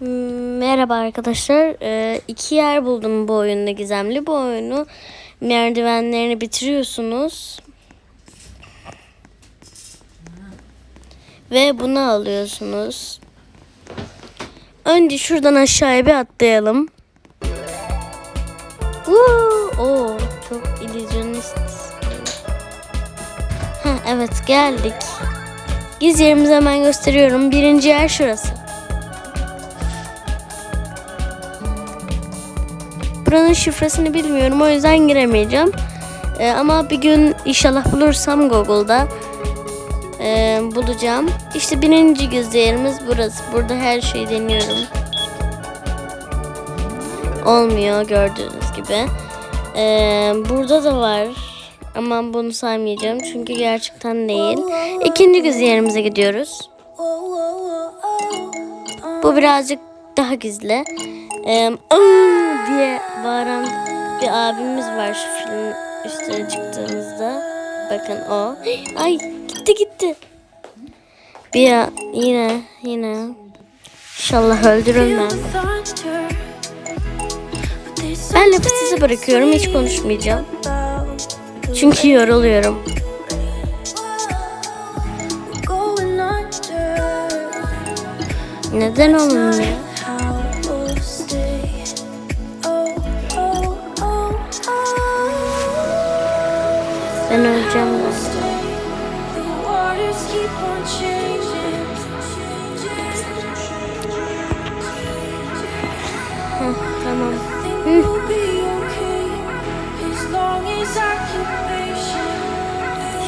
Merhaba arkadaşlar. Ee, iki yer buldum bu oyunda gizemli. Bu oyunu merdivenlerini bitiriyorsunuz. Ve bunu alıyorsunuz. Önce şuradan aşağıya bir atlayalım. Woo! Oo, çok illüzyonist. Heh, evet geldik. Giz yerimizi hemen gösteriyorum. Birinci yer şurası. Buranın şifresini bilmiyorum o yüzden giremeyeceğim. Ee, ama bir gün inşallah bulursam Google'da ee, bulacağım. İşte birinci gizli yerimiz burası. Burada her şeyi deniyorum. Olmuyor gördüğünüz gibi. Ee, burada da var. Ama bunu saymayacağım çünkü gerçekten değil. İkinci gizli yerimize gidiyoruz. Bu birazcık daha gizli. Ee, "Aa!" diye bağıran bir abimiz var şu film üstüne çıktığımızda. Bakın o. Ay gitti gitti. Bir ya, yine yine. İnşallah öldürülmem. Ben lafı size bırakıyorum hiç konuşmayacağım. Çünkü yoruluyorum. Neden olmuyor? Ben öleceğim. Heh, tamam.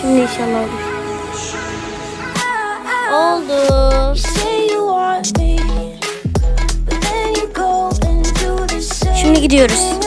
Şimdi inşallah olur. Oldu. Şimdi gidiyoruz.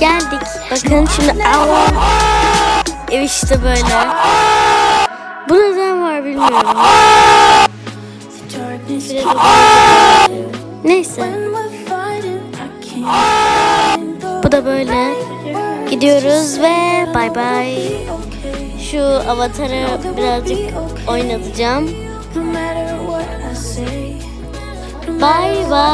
Geldik. Bakın şimdi! Ev işte böyle. Bu neden var bilmiyorum. Neyse. Bu da böyle. Gidiyoruz ve bay bay. Şu avatarı birazcık oynatacağım. Bay bay.